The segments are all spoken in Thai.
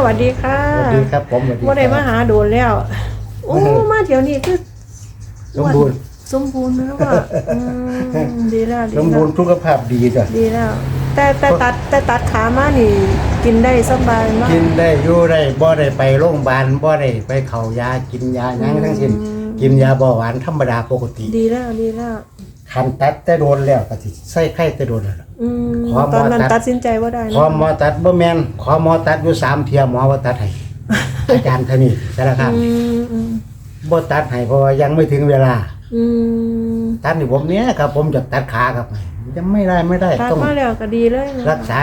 สวัสดีค่ะสวัสดีครับผมสวัสดีว่าได้คมารับหาโดนแล้วโอ้มาเดี๋ยวนี้คือสมบูรณ์สมบูรณ์แล้วว่าอืมดีแล้วดีสมแล้บูวรณ์สุขภาพดีจ้ะดีแล้ว แต่แต่ตัดแต่ตัดขามานี่ กินได้สบายมากกินได้อยู่ได้บ่ได้ไปโรงพยาบาลบ่ได้ไปเข้ายากินยาหยังทั้งสิ้นอืมกินยาเบาหวานธรรมดาปกติ ดีแล้วดีแล้ว คันตัดแต่โดนแล้วก็สิใส่ไข้แต่โดนแล้วล่ะ อืมขอหมอตอนนั้นตัดตัดสินใจว่าได้ขอนะหมอตัดบ่แม่นขอหมอตัดอยู่สามเที่ยหมอว่าตัดให้ อาจารย์เท่านี้แต่ละครับอืมอืมบ่ตัดให้เพราะว่ายังไม่ถึงเวลา อืมตัดนี่ผมเนี้ยครับ ผมจะตัดขาครับยังไม่ได้ไม่ได้ตัดต้องมาแล้วก็ดีเลยนะรักษา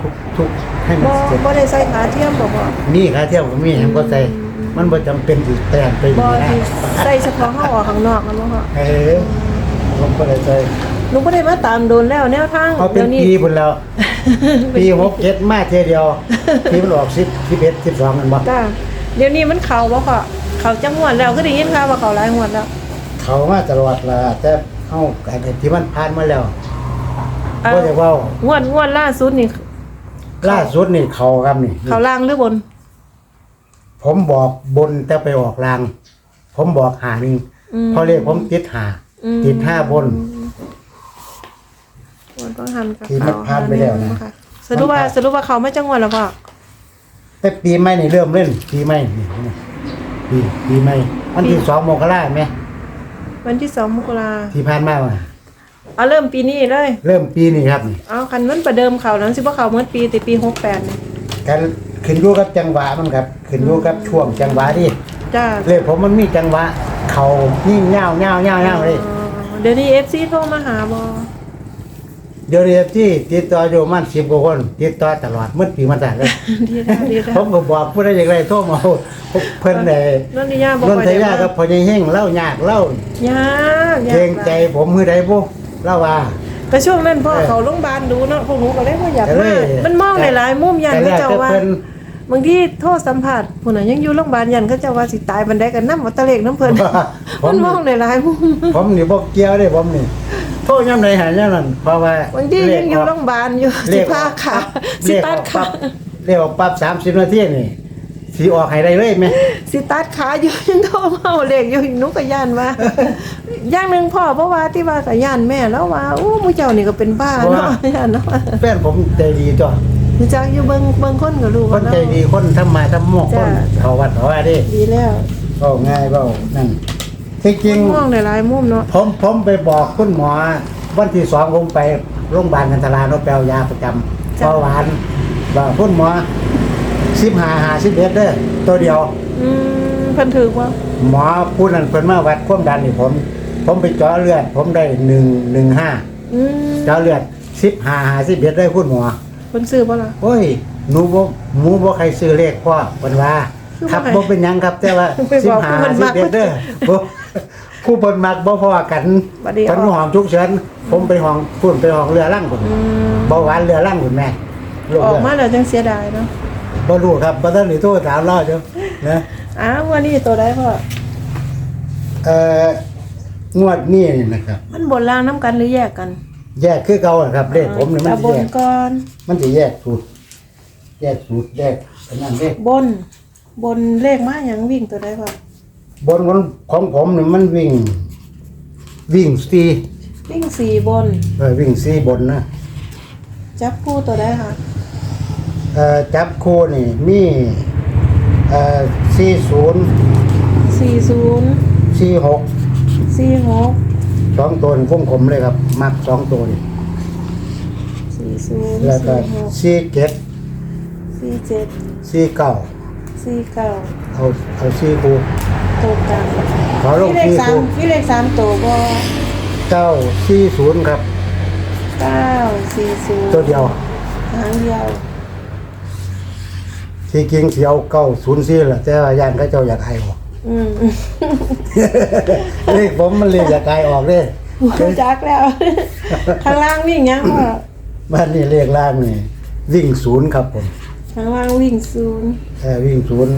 ทุกทุกให้มันบ่เสร็จบ่ได้ใส่ขาเทียมบ่พ่อมีขาเที่ยวก็มีผมก็ใส่มันบ่จำเป็นสิแต่งไปบ่นี่นะที่ใส่เฉพาะเฮาออกข้างนอกนะบ่พ่อเออ ผมก็เลยใส่หนูบ่ได้มาตามโดนแล้วแนวทางเอาเป็นดี๋ยวนี้ปีพุ่นแล้ว ปีหกเจ็ดมาเทเดียวที่มันออกสิบสิบเอ็ดสิบสองมันบ่จ้าเดี๋ยวนี้มันเข้าบ่พ่อเข้าจังหวัดแล้วก็ได้ยินข่าวว่าเข้าหลายงวดแล้ว เขามาตลอดละแต่เฮาไอ้ที่มันผ่านมาแล้วเอ่อบ่ได้เว้างวดงวดล่าสุดนี่ล่าสุดนี่เขาครับนี่เข้าล่างหรือบน ผมบอกบนแต่ไปออกลาง ผมบอกหาหนึ่งอืมเพราะเลขผมติดหา อืมติดห้าบนงวดต้องหันกับที่มันผ่านไปแล้วนะ ค่ะสรุปว่าสรุปว่าเขาไม่จังหวัดแล้วพ่อแต่ปีใหม่นี่เริ่มเล่นปีใหม่นี่นี่ปีปีใหม่วันที่สองมกราไหมวันที่สองมกราที่ผ่านมาว่ะเอาเริ่มปีนี้เลย เริ่มปีนี้ครับนี่เอาคันมันประเดิมเขานั้นสิว่าเขาเมื่อปีแต่ปี68นี่การขึ้นอยู่กับจังหวะมันครับ ขึ้นอยู่กับช่วงจังหวะที่จ้า เลขผมมันมีจังหวะ เขายิ่งเงาวเงาวเงาวเงาวเลยอ๋อเดี๋ยวนี้ FC โทรมาหาบ่เดี๋ยวนี้ที่ติดต่ออยู่มันสิบกว่าคนติดต่อตลอดเมื่อปีมาแต่เลยดีแล้วดีแล้วผมก็บอกผู้ใดอย่างไรโทรมาเอาเพิ่นได้นนทิยาบอกนนว่าทได้ยามากับพ่อใหญ่เฮงเล่ายากเล่ายากยากเกรงใจผมมือใดบ่เล่าว่าก็ช่วงนั้นพ่อเออเขาโรงพยาบาลดูเนาะพวกหนูก็เลยว่าอยากแต่เลมายมันมองหลายๆมุมยันแต่แรเขากเจ้าก็ว่าเพิ่น บางทีโทษสัมผัสผู้น่ะยังอยู่โรงพยาบาลยันเขาเจ้าว่าสิตายบันไดกันนำวัตะเลกน้ำเพิ่นผมมันมองหลายๆมุมผมนี่บ่เกี่ยวเด้ผมนี่โทษยามใดหายยามนั้นเพราะว่าบางทียังอยู่โรงพยาบาลอยู่เลสิขพาขาสิเลขตัอดอกขาปั๊บเลขออกปั๊บ30นาทีนี่สิออกให้ได้เลยแม่สิตัดขาอยู่ยังโทรมาเอาเลขอยู่หนูก็ย่านว่าอย่างหนึงพ่อเพราะว่าที่ว่าก็ย่านแม่แล้วว่าโอ้มูเจ้านี่ก็เป็นบ้าเนาะย่านเนาะ แฟนผมใจดีจ้ะ รู้จักอยู่เบิ่งเบิ่งคนก็รู้คว่านเนาะ ใจดีคนทำมาทำหมอกคจ้ะ นเขาวัดเขาว่าเด้ดีแล้วเว้าง่ายเว้านั่นที่จริงมันมองหลายๆมุมเนาะผมผมไปบอกคุณหมอ วันที่สองผมไปโรงพยาบาลกันทราโนแปลยาประจำเบาหวานบอกคุณหมอสิบหาหาสิบเอ็ดเด้อตัวเดียว อืมเพิ่นถือว่าหมอผู้นั้นเพิ่นมาวัดความดันนี่ผม ผมไปเจาะเลือด ผมได้หนึ่งหนึ่งห้าอืมเจาะเลือดสิบหาหาสิบเอ็ดได้คุณหมอ เพิ่นซื้อบ่ล่ะ โอ้ยหนูบ่หมูบ่ใครซื้อเลขพ่อเพิ่นว่าคือครับบ่ให้บ่เป็นหยังครับแต่ว่าไปสิบบอกหาผู้เพิ่นสิมับก เอ็ดเด้อบ่ผู้เพิ่นมักบ่พอกันบัดนี้เพิ่นเอา ห้องฉุกเฉินผมไปห้องพุ่นไปห้องเรือล่างพุ่นอืมเบาหวานเรือล่างพุ่นแม่โรคออกเลืมาอดแล้วจังเสียดายเนาะบ่รู้ครับบ่ทันได้โทรถามรอเด้อนะ อ้าววันนี้ตัวใดพ่อเอ่องวดนี้นี่นะครับ มันบนล่างน้ำกันหรือแยกกัน แยกคือเก่าอะครับเลขผมนี่มันเอาสิบแยนกก่อน มันสิแยกสูตรแยกสูตรแยกอันนั้นเด้บน บนเลขมาหยังวิ่งตัวใดพ่อบนของของผมนี่มันวิ่ง วิ่งสี่วิ่งสี่บน เออวิ่งสี่บนนะจับคู่ตัวใดค่ะเอ่อจับคู่นี่มีเอ่อสี่ศูนย์สี่ศูนย์สี่หกสี่หก สองตัวนี่วงกลมเลยครับ มักสองตัวนี่สี่ศูนย์แล้วก็สี่หกสี่เจ็ดสี่เจ็ดสี่เก้าสี่เก้าเอาเอาสี่คู่ตัวกลางขอลงมีเลขสี่สามคู่มีเลขสามตัวบ่เก้าสี่ศูนย์ครับ เก้าสี่ศูนย์ตัวเดียวหางเดียวที่จริงเสียวเก้าศูนย์สี่แหละแต่ว่าย่านเขาเจ้าอยากให้ออกอืม เลขผมมันเลยอยากให้ออกเลยหัวจักแล้ว ข้างล่างวิ่งยังพ่อบ้านนี้เลขล่างนี่วิ่งศูนย์ครับผมข้างล่างวิ่งศูนย์เอ่อวิ่งศูนย์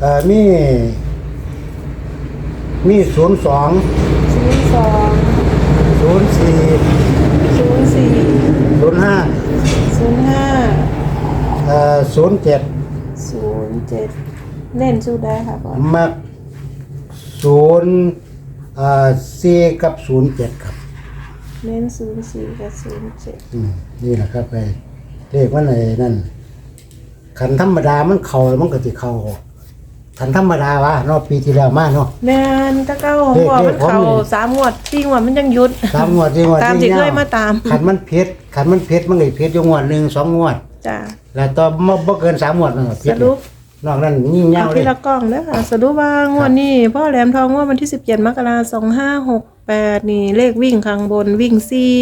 เอ่อมี มีศูนย์สองศูนย์สองศูนย์สี่ศูนย์สี่ศูนย์ห้าศูนย์ห้าเอ่อศูนย์เจ็ดศูนย์เจ็ดเน้นสู้ได้ค่ะพ่อมัก ศูนย์อ่าสี่กับศูนย์เจ็ดครับเน้นศูนย์สี่กับศูนย์เจ็ดอืมนี่แหละครับไปเลขมันไอ้นั่นขันธรรมดามันเข่ามันก็สิเข่าขันธรรมดาวะเนอกปีที่แล้วมาเนาะ แม่นตะเก้าของพ่อเลมัขนผมเข่านี่ สามงวดสี่งวดมันยังหยุด สามงวดสี่งวดตามที่เคยมาตาม ขันมันเพชรขันมันเพชรมันเลยเพชรอยู่งวดหนึ่งสองงวด จ้าแล้วต่อมาบ่เกินสามงวดนั่นก็เพสชรรุป นอกนั้นยิ่งยาเอาเลทียละกล้องเด้อค่ะสรุปว่างวดนี้พ่อแหลมทองงวดวันที่สิบเจ็ดมกราสองห้าหกแปดนี่เลขวิ่งข้างบนวิ่งสี่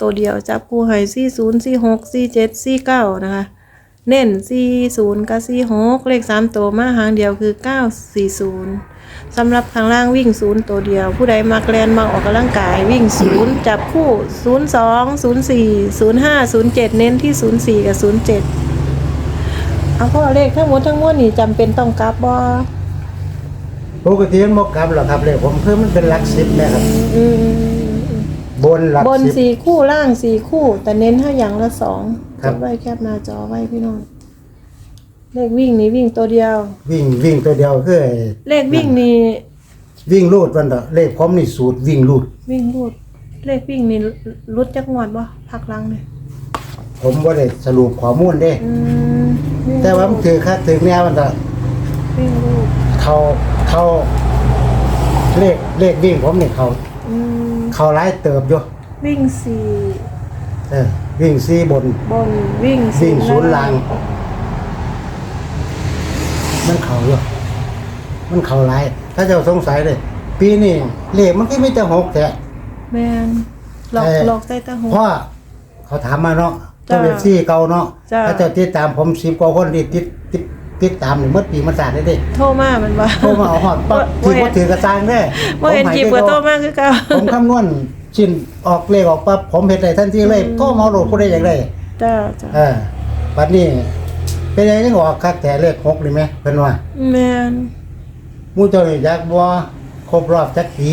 ตัวเดียวจับคู่ให้สี่ศูนย์สี่หกสี่เจ็ดสี่เก้านะคะ เน้นสี่ศูนย์กับสี่หกเลขสามตัวมาหางเดียวคือเก้าสี่ศูนย์สำหรับข้างล่างวิ่งศูนย์ตัวเดียว ผู้ใดมาแกลนมาออกกำลังกายวิ่งศูนย์จับคู่ศูนย์สองศูนย์สี่ศูนย์ห้าศูนย์เจ็ดเน้นที่ศูนย์สี่กับศูนย์เจ็ด เอาพ่อเลขทั้งหมดทั้งมวลนี่จำเป็นต้องกลับบ่ปกติมันบ่กลับหรอกครับเลขผมคือมันเป็นหลักสิบนะครับ อืมบนหลักบนสิบ สี่คู่ล่างสี่คู่ แต่เน้นให้อย่างละสองครัจบ ดไว้แคบหน้าจอไว้พี่น้องเลขวิ่งนี่วิ่งตัวเดียว วิ่งวิ่งตัวเดียวคือไอ้เลขวิ่งนี่วิ่งรูดวันเถอะเลขผมนี่สูตรวิ่งรูด วิ่งรูด เลขวิ่งนี่รุดจักงวดบ่พักหลังเนี่ยผมบ่ได้สรุปข้อมูลเด้ อืมง แต่ว่ามันถือคักถือแนวมันเถอะวิ่งรูดเขาเขาเลขเลขวิ่งผมนี่เขาอืมเขาไล่เติบอยู่วิ่งสี่เออวิ่งซีบน บนวิ่งวิ่งศูนย์ล่าง มันเขาอยู่มันเขาไล่ถ้าเจ้าสงสัยเลย ปีนี้เลขมันก็ไม่แต่หกแต่ แมนหลอกเอ่อ หลอกใต้ตาหูเพราะเขาถามมาเนาะ จ้ะเจ้าเว็บซี่เก่าเนาะจ้ะถ้าเจ้าติดตามผมสิบกว่าคนที่ติดติดติดตามนี่เมื่อปีมันสาดได้เด้โทรมามันว่าโทรมาเอาหอดปั๊บบ่ถือเห็ว่านถือกระซังเด้บ่เห็นจีบกับโทรมาคือเก่าผมคำนวณชิ้นออกเลขออกปั๊บผมเห็นได้ทันทีเลยโทรมาเอาโหลดผู้ใดอยากได้จ้าจ้าเออบัดนี้เป็นยังไงออกคักแต่เลขหกนี่ไหมเพิ่นว่าแมนหมู่เจ้านี่อยากบ่ครบรอบจักปี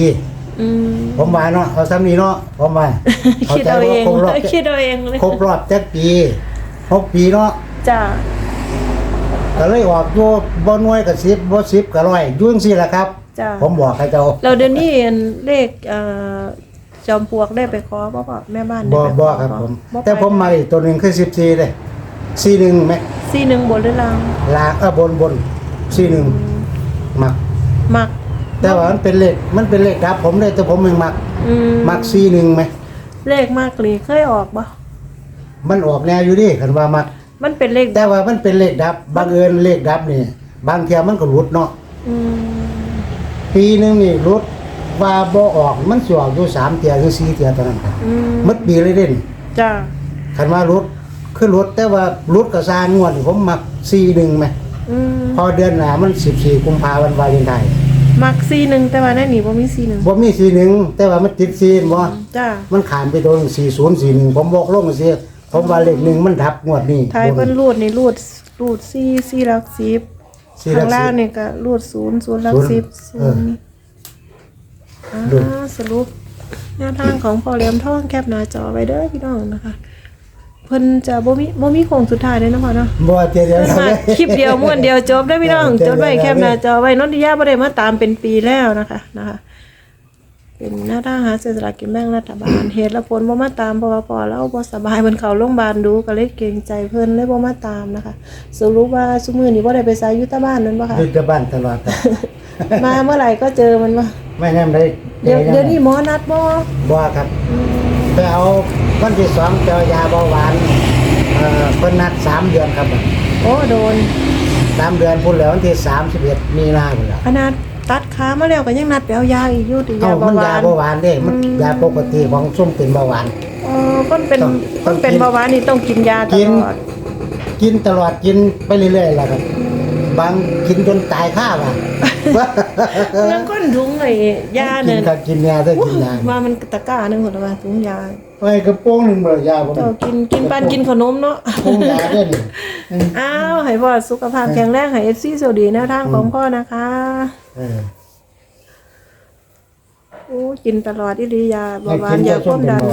อืมผมว่าเนาะเอาซ้ำนี้เนาะผมว่าเข้าคิดใจเอาว่าเองครบรอบคิดเอาเองเลยครบรอบจักปีหกปีเนาะจ้าก็เลยออกอยู่บ่หน่วยกับสิบบ่สิบกับร้อยอยุ่จังซี่แหละครับ จ้าผมบอกให้เจ้าเราเดี๋ยวนี้อันเลขเอ่อจอมปลวกได้ไปขอบ่พ่อแม่บ้านได้บ่ไปขบ่อครับผมบ่ไปแต่ผมมาอีกตัวหนึงคือ14เด้41แม่สี่หนึ่งบนหรือล่างลางเออบนบน41มักมัก แต่ว่ามันเป็นเลขมันเป็นเลขดับ ผมเลยแต่ผมยังมักอืมมัก41ไหมเลขมากหลีเคยออกบ่มันออกแนวอยู่ดิคันว่ามัก มันเป็นเลขแต่ว่ามันเป็นเลขดับบังเอิญเลขดับนี่บางเทียมันก็หลุดเนาะอืมปีหนึงนี่หลุดว่าบ่ออกมันสิออกอยู่3เที่ยหรือ4เที่ยเท่านั้นครับอืมหมดปีเลยเด่นจ้าคันว่ารถคือรถแต่ว่ารถกับซางงวดนี่ผมมักสี่หนึ่งไหมอืมพอเดือนหน้ามันสิบสี่กุมภาพันธ์วาเลนไทน์ มักสี่หนึ่งแต่ว่าในนี่บ่มีสี่หนึ่งบ่มีสี่หนึ่งแต่ว่ามันติดสี่บ่จ้ามันขามไปโดนสี่ศูนย์สี่หนึ่งผมบอกลงเสียผมว่าเลขหนึ่งมันดับงวดนี้ทายเพิ่นรูดนี่รูดรูดสี่สี่หลักสิบสี่หลัข้ากงล่างสิบ นี่ก็รูดศูนย์ศูนย์หลักศูนย์สิบเอศูอนย์อ่รูดาสรุปแนวทางของพ่อเหลี่ยมทองแคปหน้าจอไว้เด้อพี่น้องนะคะเพิ่นจะบ่มีบ่มีโค้งสุดท้ายเลยเนาะพ่อเนาะบ่เจอเดียวเพิ่นมาคลิปเดียวม้วนเดียวจบได้อพี่น้องเออจดไว้เจอแคแล้วปหน้าจอไว้นนทิยาบ่ได้มาตามเป็นปีแล้วนะคะนะคะ เป็นหน้าทางหาเศรษฐกิจแบ่งรัฐบาล เหตุและผลบ่มาตามเพราะว่าพอแล้วบ่สบายเพิ่นเข้าโรงพยาบาลดูก็เลยเกรงใจเพิ่นเลยบ่มาตามนะคะ สรุปว่าซุมื้อนี้บ่ได้ไปไสอยู่แต่บ้านนั่นบ่คะอยู่แต่บ้านตลอดครับมาเมื่อไหร่ก็เจอมันมาไม่แน่ได้เดี๋ยวเดี๋ยวนี้หมอนัดบ่บ่ครับไปเอา วันที่สองเจอยาเบาหวานเอ่อเพิ่นนัดสามเดือนครับโอ้โดน สามเดือนพุ่นแล้ววันที่สามสิบเอ็ดมีนาพุ่นแล้วขนาดตัดขามาแล้วก็ยังนัดไปเอายาอีกอยู่ติเอ้ายาเบามันหวายานเบาหวานเด้มันยาปกติของซุ่มเป็นเบาหวาน เออเพิ่นเป็นต้องเพิ่นเป็นต้องกินเบาหวานนี่ต้องกินยาตกิน ลอดกินตลอดกินไปเรื่อยๆแหละครับ บางกินจนตายข้าว่ะ แล้วก้นถุงไอ้ยากิเนี่ยนกับกินยาได้กินยาว่ามันตะกร้าหนึงพุ่นว่าถุงยาไอ้กระโปรงหนึ่งเบอร์ยาผมเจ้ากินกินปานกินขนมเนาะโปรงยาเด่นอ้าวให้พ่อสุขภาพแข็งแรงให้ FC สวัสดีแนวทางของพ่อนะคะเออ โอ้กินตลอดอีหลียาเบาหวาให้นกินยาความดันยาส้มเป็นเบาหวาน